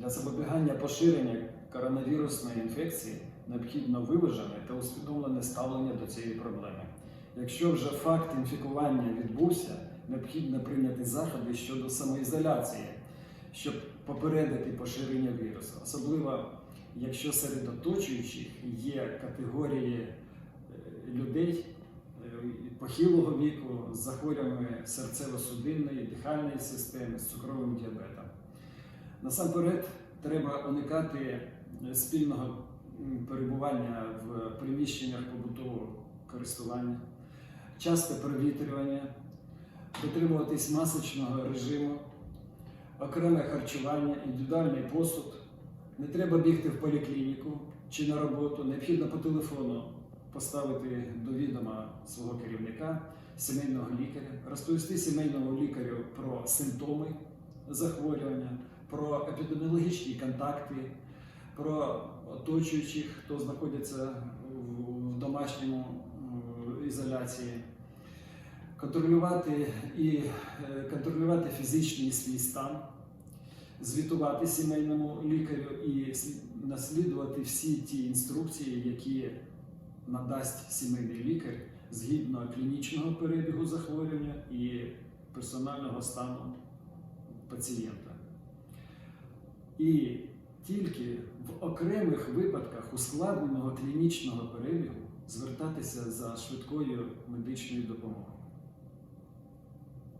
Для запобігання поширення коронавірусної інфекції необхідно виважене та усвідомлене ставлення до цієї проблеми. Якщо вже факт інфікування відбувся, необхідно прийняти заходи щодо самоізоляції, щоб попередити поширення вірусу, особливо якщо серед оточуючих є категорії е, людей е, похилого віку з захворюваннями серцево-судинної, дихальної системи, з цукровим діабетом. Насамперед, треба уникати е, спільного перебування в приміщеннях побутового користування, часте провітрювання, дотримуватись масочного режиму, окреме харчування, індивідуальний посуд. Не треба бігти в поліклініку чи на роботу. Необхідно по телефону поставити до відома свого керівника, сімейного лікаря, розповісти сімейному лікарю про симптоми захворювання, про епідеміологічні контакти, про оточуючих, хто знаходиться в домашньому ізоляції, контролювати і е, контролювати фізичний свій стан, звітувати сімейному лікарю і наслідувати всі ті інструкції, які надасть сімейний лікар згідно клінічного перебігу захворювання і персонального стану пацієнта. І тільки в окремих випадках ускладненого клінічного перебігу звертатися за швидкою медичною допомогою.